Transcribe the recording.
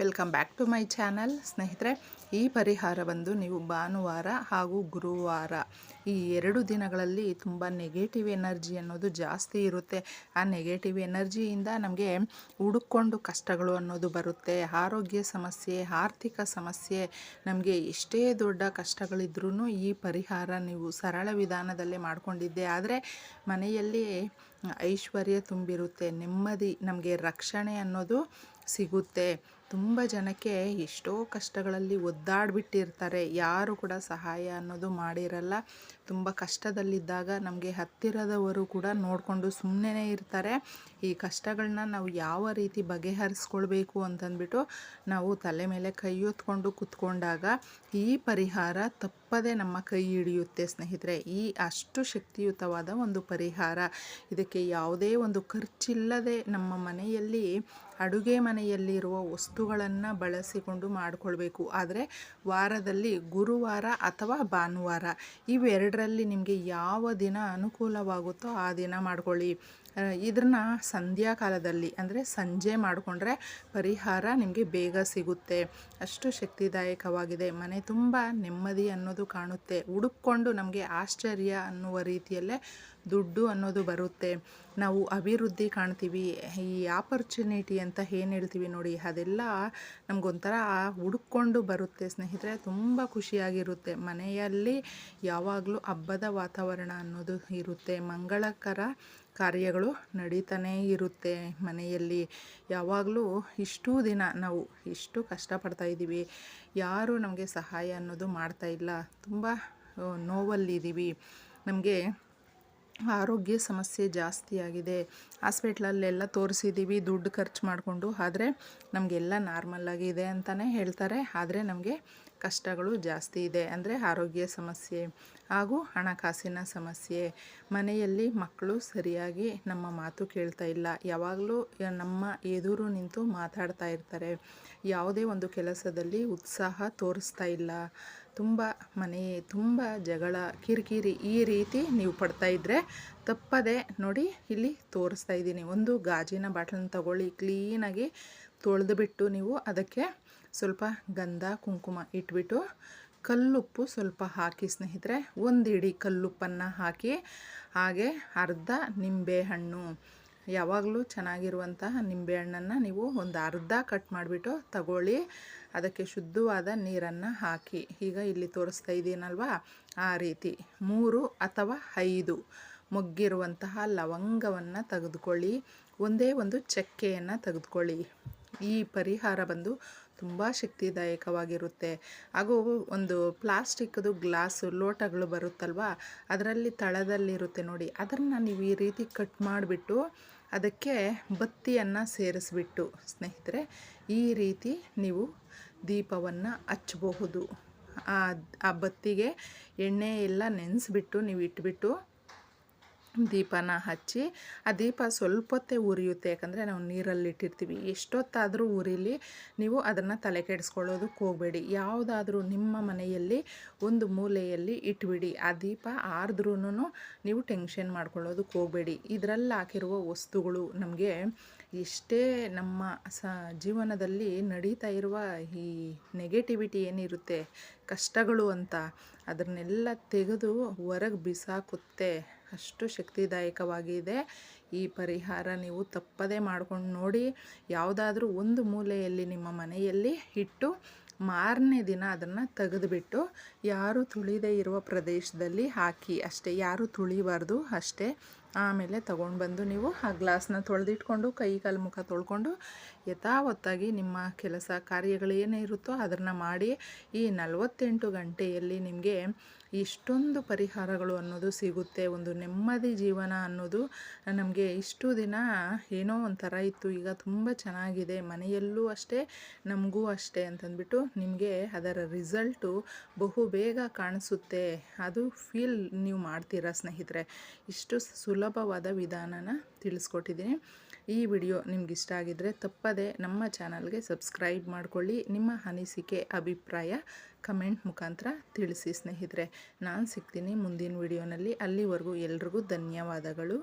Welcome back to my channel. ಸ್ನೇಹಿತರೆ, ಈ ಪರಿಹಾರ ಬಂದು ನೀವು ಭಾನುವಾರ ಹಾಗೂ ಗುರುವಾರ ಈ ಎರಡು ದಿನಗಳಲ್ಲಿ ತುಂಬ ನೆಗೆಟಿವ್ ಎನರ್ಜಿ ಅನ್ನೋದು ಜಾಸ್ತಿ ಇರುತ್ತೆ. ಆ ನೆಗೆಟಿವ್ ಎನರ್ಜಿಯಿಂದ ನಮಗೆ ಹುಡುಕೊಂಡು ಕಷ್ಟಗಳು ಅನ್ನೋದು ಬರುತ್ತೆ. ಆರೋಗ್ಯ ಸಮಸ್ಯೆ, ಆರ್ಥಿಕ ಸಮಸ್ಯೆ, ನಮಗೆ ಎಷ್ಟೇ ದೊಡ್ಡ ಕಷ್ಟಗಳಿದ್ರೂ ಈ ಪರಿಹಾರ ನೀವು ಸರಳ ವಿಧಾನದಲ್ಲೇ ಮಾಡಿಕೊಂಡಿದ್ದೆ. ಆದರೆ ಮನೆಯಲ್ಲಿ ಐಶ್ವರ್ಯ ತುಂಬಿರುತ್ತೆ, ನೆಮ್ಮದಿ ನಮಗೆ ರಕ್ಷಣೆ ಅನ್ನೋದು ಸಿಗುತ್ತೆ. ತುಂಬ ಜನಕ್ಕೆ ಎಷ್ಟೋ ಕಷ್ಟಗಳಲ್ಲಿ ಒದ್ದಾಡಿಬಿಟ್ಟಿರ್ತಾರೆ. ಯಾರು ಕೂಡ ಸಹಾಯ ಅನ್ನೋದು ಮಾಡಿರಲ್ಲ. ತುಂಬ ಕಷ್ಟದಲ್ಲಿದ್ದಾಗ ನಮಗೆ ಹತ್ತಿರದವರು ಕೂಡ ನೋಡಿಕೊಂಡು ಸುಮ್ಮನೆ ಇರ್ತಾರೆ. ಈ ಕಷ್ಟಗಳನ್ನ ನಾವು ಯಾವ ರೀತಿ ಬಗೆಹರಿಸ್ಕೊಳ್ಬೇಕು ಅಂತಂದ್ಬಿಟ್ಟು ನಾವು ತಲೆ ಮೇಲೆ ಕೈ ಹೊತ್ಕೊಂಡು ಕುತ್ಕೊಂಡಾಗ ಈ ಪರಿಹಾರ ತಪ್ಪದೆ ನಮ್ಮ ಕೈ ಹಿಡಿಯುತ್ತೆ, ಸ್ನೇಹಿತರೆ. ಈ ಅಷ್ಟು ಶಕ್ತಿಯುತವಾದ ಒಂದು ಪರಿಹಾರ. ಇದಕ್ಕೆ ಯಾವುದೇ ಒಂದು ಖರ್ಚಿಲ್ಲದೆ ನಮ್ಮ ಮನೆಯಲ್ಲಿ, ಅಡುಗೆ ಮನೆಯಲ್ಲಿರುವ ವಸ್ತುಗಳನ್ನು ಬಳಸಿಕೊಂಡು ಮಾಡಿಕೊಳ್ಬೇಕು. ಆದರೆ ವಾರದಲ್ಲಿ ಗುರುವಾರ ಅಥವಾ ಭಾನುವಾರ, ಇವೆರಡರಲ್ಲಿ ನಿಮಗೆ ಯಾವ ದಿನ ಅನುಕೂಲವಾಗುತ್ತೋ ಆ ದಿನ ಮಾಡ್ಕೊಳ್ಳಿ. ಇದನ್ನ ಸಂಧ್ಯಾಕಾಲದಲ್ಲಿ, ಅಂದರೆ ಸಂಜೆ ಮಾಡಿಕೊಂಡ್ರೆ ಪರಿಹಾರ ನಿಮಗೆ ಬೇಗ ಸಿಗುತ್ತೆ. ಅಷ್ಟು ಶಕ್ತಿದಾಯಕವಾಗಿದೆ. ಮನೆ ತುಂಬ ನೆಮ್ಮದಿ ಅನ್ನೋದು ಕಾಣುತ್ತೆ. ಹುಡುಕೊಂಡು ನಮಗೆ ಆಶ್ಚರ್ಯ ಅನ್ನುವ ರೀತಿಯಲ್ಲೇ ದುಡ್ಡು ಅನ್ನೋದು ಬರುತ್ತೆ. ನಾವು ಅಭಿವೃದ್ಧಿ ಕಾಣ್ತೀವಿ. ಈ ಆಪರ್ಚುನಿಟಿ ಅಂತ ಏನು ಹೇಳ್ತೀವಿ ನೋಡಿ, ಅದೆಲ್ಲ ನಮಗೊಂಥರ ಹುಡುಕೊಂಡು ಬರುತ್ತೆ ಸ್ನೇಹಿತರೆ. ತುಂಬ ಖುಷಿಯಾಗಿರುತ್ತೆ. ಮನೆಯಲ್ಲಿ ಯಾವಾಗಲೂ ಹಬ್ಬದ ವಾತಾವರಣ ಅನ್ನೋದು ಇರುತ್ತೆ. ಮಂಗಳಕರ ಕಾರ್ಯಗಳು ನಡೀತಾನೇ ಇರುತ್ತೆ ಮನೆಯಲ್ಲಿ. ಯಾವಾಗಲೂ ಇಷ್ಟೂ ದಿನ ನಾವು ಇಷ್ಟು ಕಷ್ಟಪಡ್ತಾ ಇದ್ದೀವಿ, ಯಾರೂ ನಮಗೆ ಸಹಾಯ ಅನ್ನೋದು ಮಾಡ್ತಾ ಇಲ್ಲ. ತುಂಬ ನೋವಲ್ಲಿದ್ದೀವಿ. ನಮಗೆ ಆರೋಗ್ಯ ಸಮಸ್ಯೆ ಜಾಸ್ತಿ ಆಗಿದೆ. ಹಾಸ್ಪಿಟ್ಲಲ್ಲೆಲ್ಲ ತೋರಿಸಿದ್ದೀವಿ ದುಡ್ಡು ಖರ್ಚು ಮಾಡಿಕೊಂಡು. ಆದರೆ ನಮಗೆಲ್ಲ ನಾರ್ಮಲ್ಲಾಗಿದೆ ಅಂತಲೇ ಹೇಳ್ತಾರೆ. ಆದರೆ ನಮಗೆ ಕಷ್ಟಗಳು ಜಾಸ್ತಿ ಇದೆ. ಅಂದರೆ ಆರೋಗ್ಯ ಸಮಸ್ಯೆ ಹಾಗೂ ಹಣಕಾಸಿನ ಸಮಸ್ಯೆ. ಮನೆಯಲ್ಲಿ ಮಕ್ಕಳು ಸರಿಯಾಗಿ ನಮ್ಮ ಮಾತು ಕೇಳ್ತಾ ಇಲ್ಲ. ಯಾವಾಗಲೂ ನಮ್ಮ ಎದುರು ನಿಂತು ಮಾತಾಡ್ತಾ ಇರ್ತಾರೆ. ಯಾವುದೇ ಒಂದು ಕೆಲಸದಲ್ಲಿ ಉತ್ಸಾಹ ತೋರಿಸ್ತಾ ಇಲ್ಲ. ತುಂಬ ಮನೆ, ತುಂಬ ಜಗಳ, ಕಿರಿಕಿರಿ ಈ ರೀತಿ ನೀವು ಪಡ್ತಾ ಇದ್ದರೆ ತಪ್ಪದೆ ನೋಡಿ ಇಲ್ಲಿ ತೋರಿಸ್ತಾ ಇದ್ದೀನಿ. ಒಂದು ಗಾಜಿನ ಬಾಟ್ಲನ್ನ ತಗೊಳ್ಳಿ ಕ್ಲೀನಾಗಿ ತೊಳೆದುಬಿಟ್ಟು ನೀವು ಅದಕ್ಕೆ ಸ್ವಲ್ಪ ಗಂಧ, ಕುಂಕುಮ ಇಟ್ಬಿಟ್ಟು ಕಲ್ಲುಪ್ಪು ಸ್ವಲ್ಪ ಹಾಕಿ ಸ್ನೇಹಿತರೆ, ಒಂದು ಹಿಡಿ ಕಲ್ಲುಪ್ಪನ್ನು ಹಾಕಿ ಹಾಗೆ ಅರ್ಧ ನಿಂಬೆಹಣ್ಣು ಯಾವಾಗಲೂ ಚೆನ್ನಾಗಿರುವಂತಹ ನಿಂಬೆಹಣ್ಣನ್ನು ನೀವು ಒಂದು ಅರ್ಧ ಕಟ್ ಮಾಡಿಬಿಟ್ಟು ತಗೊಳ್ಳಿ. ಅದಕ್ಕೆ ಶುದ್ಧವಾದ ನೀರನ್ನು ಹಾಕಿ. ಈಗ ಇಲ್ಲಿ ತೋರಿಸ್ತಾ ಇದ್ದೀನಲ್ವಾ ಆ ರೀತಿ. ಮೂರು ಅಥವಾ ಐದು ಮೊಗ್ಗಿರುವಂತಹ ಲವಂಗವನ್ನು ತೆಗೆದುಕೊಳ್ಳಿ. ಒಂದೇ ಒಂದು ಚಕ್ಕೆಯನ್ನು ತೆಗೆದುಕೊಳ್ಳಿ. ಈ ಪರಿಹಾರ ಬಂದು ತುಂಬ ಶಕ್ತಿದಾಯಕವಾಗಿರುತ್ತೆ. ಹಾಗೂ ಒಂದು ಪ್ಲಾಸ್ಟಿಕ್ದು ಗ್ಲಾಸು, ಲೋಟಗಳು ಬರುತ್ತಲ್ವ, ಅದರಲ್ಲಿ ತಳದಲ್ಲಿರುತ್ತೆ ನೋಡಿ. ಅದನ್ನು ನೀವು ಈ ರೀತಿ ಕಟ್ ಮಾಡಿಬಿಟ್ಟು ಅದಕ್ಕೆ ಬತ್ತಿಯನ್ನು ಸೇರಿಸ್ಬಿಟ್ಟು, ಸ್ನೇಹಿತರೆ, ಈ ರೀತಿ ನೀವು ದೀಪವನ್ನು ಹಚ್ಚಬಹುದು ಆ ಬತ್ತಿಗೆ ಎಣ್ಣೆ ಎಲ್ಲ ನೆನೆಸ್ಬಿಟ್ಟು ನೀವು ಇಟ್ಬಿಟ್ಟು ದೀಪನ ಹಚ್ಚಿ, ಆ ದೀಪ ಸ್ವಲ್ಪ ಹೊತ್ತೇ ಉರಿಯುತ್ತೆ. ಯಾಕಂದರೆ ನಾವು ನೀರಲ್ಲಿ ಇಟ್ಟಿರ್ತೀವಿ ಎಷ್ಟೊತ್ತಾದರೂ ಉರಿಲಿ ನೀವು ಅದನ್ನು ತಲೆ ಕೆಡಿಸ್ಕೊಳ್ಳೋದಕ್ಕೆ ಹೋಗಬೇಡಿ. ಯಾವುದಾದ್ರೂ ನಿಮ್ಮ ಮನೆಯಲ್ಲಿ ಒಂದು ಮೂಲೆಯಲ್ಲಿ ಇಟ್ಬಿಡಿ. ಆ ದೀಪ ಆರಿದ್ರೂ ನೀವು ಟೆನ್ಷನ್ ಮಾಡ್ಕೊಳ್ಳೋದಕ್ಕೆ ಹೋಗಬೇಡಿ. ಇದರಲ್ಲಿ ಹಾಕಿರುವ ವಸ್ತುಗಳು ನಮಗೆ ಎಷ್ಟೇ ನಮ್ಮ ಸ ಜೀವನದಲ್ಲಿ ನಡೀತಾ ಇರುವ ಈ ನೆಗೆಟಿವಿಟಿ ಏನಿರುತ್ತೆ, ಕಷ್ಟಗಳು ಅಂತ, ಅದನ್ನೆಲ್ಲ ತೆಗೆದು ಹೊರಗೆ ಬಿಸಾಕುತ್ತೆ. ಅಷ್ಟು ಶಕ್ತಿದಾಯಕವಾಗಿದೆ. ಈ ಪರಿಹಾರ ನೀವು ತಪ್ಪದೇ ಮಾಡ್ಕೊಂಡು ನೋಡಿ, ಯಾವುದಾದ್ರೂ ಒಂದು ಮೂಲೆಯಲ್ಲಿ ನಿಮ್ಮ ಮನೆಯಲ್ಲಿ ಇಟ್ಟು ಮಾರನೇ ದಿನ ಅದನ್ನು ತೆಗೆದುಬಿಟ್ಟು ಯಾರು ತುಳಿದೇ ಇರುವ ಪ್ರದೇಶದಲ್ಲಿ ಹಾಕಿ, ಅಷ್ಟೇ ಯಾರು ತುಳಿಬಾರ್ದು ಅಷ್ಟೇ ಆಮೇಲೆ ತೊಗೊಂಡು ಬಂದು ನೀವು ಆ ಗ್ಲಾಸ್ನ ತೊಳೆದಿಟ್ಕೊಂಡು, ಕೈ ಕಾಲು ಮುಖ ತೊಳ್ಕೊಂಡು ಯಥಾವತ್ತಾಗಿ ನಿಮ್ಮ ಕೆಲಸ ಕಾರ್ಯಗಳು ಏನೇ ಇರುತ್ತೋ ಅದನ್ನು ಮಾಡಿ ಈ ನಲವತ್ತೆಂಟು ಗಂಟೆಯಲ್ಲಿ ನಿಮಗೆ ಇಷ್ಟೊಂದು ಪರಿಹಾರಗಳು ಅನ್ನೋದು ಸಿಗುತ್ತೆ. ಒಂದು ನೆಮ್ಮದಿ ಜೀವನ ಅನ್ನೋದು ನಮಗೆ ಇಷ್ಟು ದಿನ ಏನೋ ಒಂಥರ ಇತ್ತು. ಈಗ ತುಂಬ ಚೆನ್ನಾಗಿದೆ. ಮನೆಯಲ್ಲೂ ಅಷ್ಟೇ, ನಮಗೂ ಅಷ್ಟೇ ಅಂತಂದ್ಬಿಟ್ಟು ನಿಮಗೆ ಅದರ ರಿಸಲ್ಟು ಬಹು ಬೇಗ ಕಾಣಿಸುತ್ತೆ. ಅದು ಫೀಲ್ ನೀವು ಮಾಡ್ತೀರಾ ಸ್ನೇಹಿತರೆ? ಇಷ್ಟು ಸುಲಭವಾದ ವಿಧಾನನ ತಿಳಿಸ್ಕೊಟ್ಟಿದ್ದೀನಿ. ಈ ವಿಡಿಯೋ ನಿಮ್ಗೆ ಇಷ್ಟ ಆಗಿದ್ದರೆ ತಪ್ಪದೆ ನಮ್ಮ ಚಾನಲ್ಗೆ ಸಬ್ಸ್ಕ್ರೈಬ್ ಮಾಡಿಕೊಳ್ಳಿ. ನಿಮ್ಮ ಅನಿಸಿಕೆ, ಅಭಿಪ್ರಾಯ ಕಮೆಂಟ್ ಮುಖಾಂತರ ತಿಳಿಸಿ ಸ್ನೇಹಿತರೆ. ನಾನು ಸಿಗ್ತೀನಿ ಮುಂದಿನ ವಿಡಿಯೋನಲ್ಲಿ. ಅಲ್ಲಿವರೆಗೂ ಎಲ್ರಿಗೂ ಧನ್ಯವಾದಗಳು.